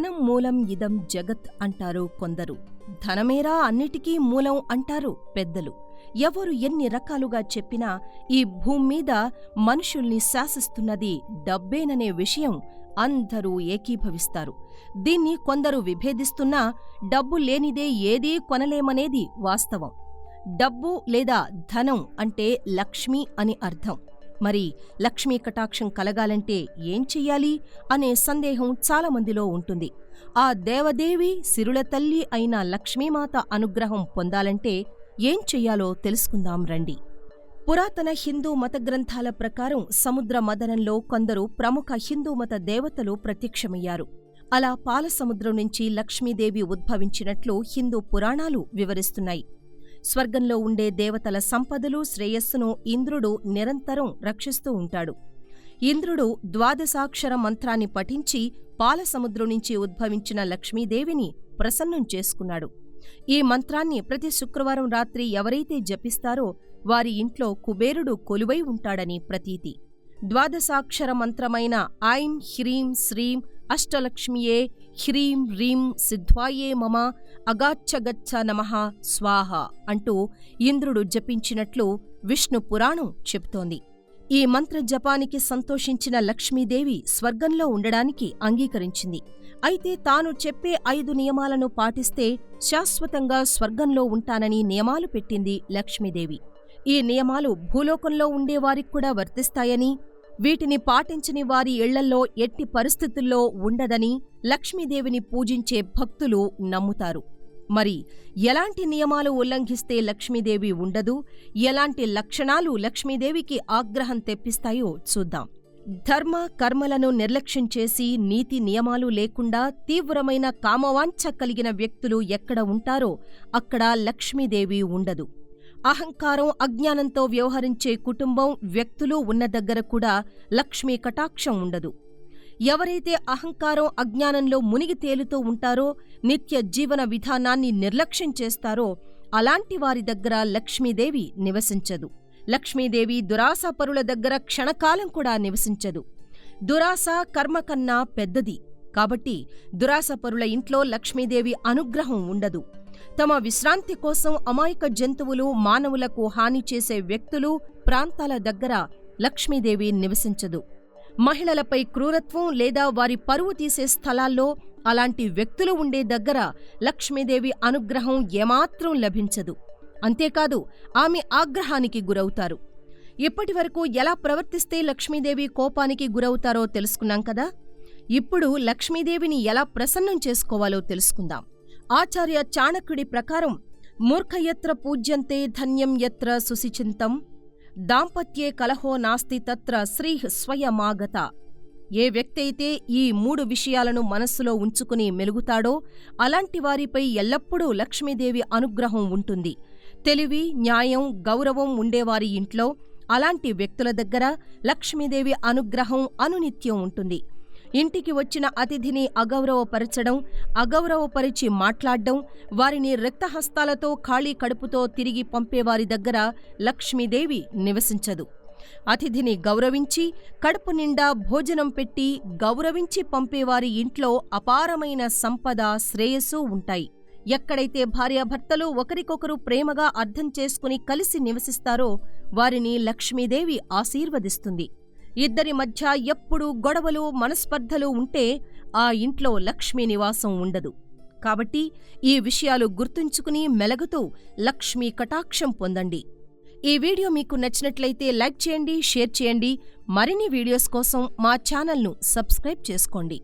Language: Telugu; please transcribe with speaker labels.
Speaker 1: ధనం మూలం ఇదం జగత్ అంటారు కొందరు. ధనమేరా అన్నిటికీ మూలం అంటారు పెద్దలు. ఎవరు ఎన్ని రకాలుగా చెప్పినా ఈ భూమ్మీద మనుషుల్ని శాసిస్తున్నది డబ్బేననే విషయం అందరూ ఏకీభవిస్తారు. దీన్ని కొందరు విభేదిస్తున్నా డబ్బు లేనిదే ఏదీ కొనలేమనేది వాస్తవం. డబ్బు లేదా ధనం అంటే లక్ష్మి అని అర్థం. మరి లక్ష్మీ కటాక్షం కలగాలంటే ఏం చెయ్యాలి అనే సందేహం చాలామందిలో ఉంటుంది. ఆ దేవదేవి సిరుల తల్లి అయిన లక్ష్మీమాత అనుగ్రహం పొందాలంటే ఏం చెయ్యాలో తెలుసుకుందాం రండి. పురాతన హిందూ మత గ్రంథాల ప్రకారం సముద్ర మదనంలో కొందరు ప్రముఖ హిందూ మత దేవతలు ప్రత్యక్షమయ్యారు. అలా పాలసముద్రం నుంచి లక్ష్మీదేవి ఉద్భవించినట్లు హిందూ పురాణాలు వివరిస్తున్నాయి. స్వర్గంలో ఉండే దేవతల సంపదలు శ్రేయస్సును ఇంద్రుడు నిరంతరం రక్షిస్తూ ఉంటాడు. ఇంద్రుడు ద్వాదశాక్షర మంత్రాన్ని పఠించి పాలసముద్రం నుంచి ఉద్భవించిన లక్ష్మీదేవిని ప్రసన్నం చేసుకున్నాడు. ఈ మంత్రాన్ని ప్రతి శుక్రవారం రాత్రి ఎవరైతే జపిస్తారో వారి ఇంట్లో కుబేరుడు కొలువై ఉంటాడని ప్రతీతి. ద్వాదశాక్షర మంత్రమైన ఐం హ్రీం శ్రీం అష్టలక్ష్మియే హ్రీం హ్రీం సిద్ధ్వాయే మమ అగాచ్చగచ్చ నమః స్వాహ అంటూ ఇంద్రుడు జపించినట్లు విష్ణు పురాణం చెబుతోంది. ఈ మంత్ర జపానికి సంతోషించిన లక్ష్మీదేవి స్వర్గంలో ఉండడానికి అంగీకరించింది. అయితే తాను చెప్పే ఐదు నియమాలను పాటిస్తే శాశ్వతంగా స్వర్గంలో ఉంటానని నియమాలు పెట్టింది లక్ష్మీదేవి. ఈ నియమాలు భూలోకంలో ఉండేవారికి కూడా వర్తిస్తాయని వీటిని పాటించని వారి ఇళ్ళలో ఎట్టి పరిస్థితుల్లో ఉండదని లక్ష్మీదేవిని పూజించే భక్తులు నమ్ముతారు. మరి ఎలాంటి నియమాలు ఉల్లంఘిస్తే లక్ష్మీదేవి ఉండదు? ఎలాంటి లక్షణాలు లక్ష్మీదేవికి ఆగ్రహం తెప్పిస్తాయో చూద్దాం. ధర్మ కర్మలను నిర్లక్ష్యం చేసి నీతి నియమాలు లేకుండా తీవ్రమైన కామవాంఛ కలిగిన వ్యక్తులు ఎక్కడ ఉంటారో అక్కడ లక్ష్మీదేవి ఉండదు. అహంకారం అజ్ఞానంతో వ్యవహరించే కుటుంబం వ్యక్తులు ఉన్న దగ్గర కూడా లక్ష్మీ కటాక్షం ఉండదు. ఎవరైతే అహంకారం అజ్ఞానంలో మునిగి తేలుతూ ఉంటారో నిత్య జీవన విధానాన్ని నిర్లక్ష్యం చేస్తారో అలాంటి వారి దగ్గర లక్ష్మీదేవి నివసించదు. లక్ష్మీదేవి దురాశాపరుల దగ్గర క్షణకాలం కూడా నివసించదు. దురాశ కర్మ కన్నా పెద్దది. కాబట్టి దురాశపరుల ఇంట్లో లక్ష్మీదేవి అనుగ్రహం ఉండదు. తమ విశ్రాంతి కోసం అమాయక జంతువులు మానవులకు హాని చేసే వ్యక్తులు ప్రాంతాల దగ్గర లక్ష్మీదేవి నివసించదు. మహిళలపై క్రూరత్వం లేదా వారి పరువు తీసే స్థలాల్లో అలాంటి వ్యక్తులు ఉండే దగ్గర లక్ష్మీదేవి అనుగ్రహం ఏమాత్రం లభించదు. అంతేకాదు ఆమె ఆగ్రహానికి గురవుతారు. ఇప్పటివరకు ఎలా ప్రవర్తిస్తే లక్ష్మీదేవి కోపానికి గురవుతారో తెలుసుకున్నాం కదా? ఇప్పుడు లక్ష్మీదేవిని ఎలా ప్రసన్నం చేసుకోవాలో తెలుసుకుందాం. ఆచార్య చాణక్యుడి ప్రకారం మూర్ఖయత్ర పూజ్యంతే ధన్యం యత్ర సుసిచింతం దాంపత్యే కలహో నాస్తి తత్ర శ్రీ స్వయమాగత. ఏ వ్యక్తి అయితే ఈ మూడు విషయాలను మనస్సులో ఉంచుకుని మెలుగుతాడో అలాంటి వారిపై ఎల్లప్పుడూ లక్ష్మీదేవి అనుగ్రహం ఉంటుంది. తెలివి న్యాయం గౌరవం ఉండేవారి ఇంట్లో అలాంటి వ్యక్తుల దగ్గర లక్ష్మీదేవి అనుగ్రహం అనునిత్యం ఉంటుంది. ఇంటికి వచ్చిన అతిథిని అగౌరవపరచడం అగౌరవపరిచి మాట్లాడడం వారిని రక్తహస్తాలతో ఖాళీ కడుపుతో తిరిగి పంపేవారి దగ్గర లక్ష్మీదేవి నివసించదు. అతిథిని గౌరవించి కడుపు నిండా భోజనం పెట్టి గౌరవించి పంపేవారి ఇంట్లో అపారమైన సంపద శ్రేయస్సు ఉంటాయి. ఎక్కడైతే భార్యాభర్తలు ఒకరికొకరు ప్రేమగా అర్థం చేసుకుని కలిసి నివసిస్తారో వారిని లక్ష్మీదేవి ఆశీర్వదిస్తుంది. ఇద్దరి మధ్య ఎప్పుడూ గొడవలు మనస్పర్ధలు ఉంటే ఆ ఇంట్లో లక్ష్మీ నివాసం ఉండదు. కాబట్టి ఈ విషయాలు గుర్తుంచుకుని మెలగుతూ లక్ష్మీ కటాక్షం పొందండి. ఈ వీడియో మీకు నచ్చినట్లయితే లైక్ చేయండి షేర్ చేయండి. మరిన్ని వీడియోస్ కోసం మా ఛానల్ను సబ్స్క్రైబ్ చేసుకోండి.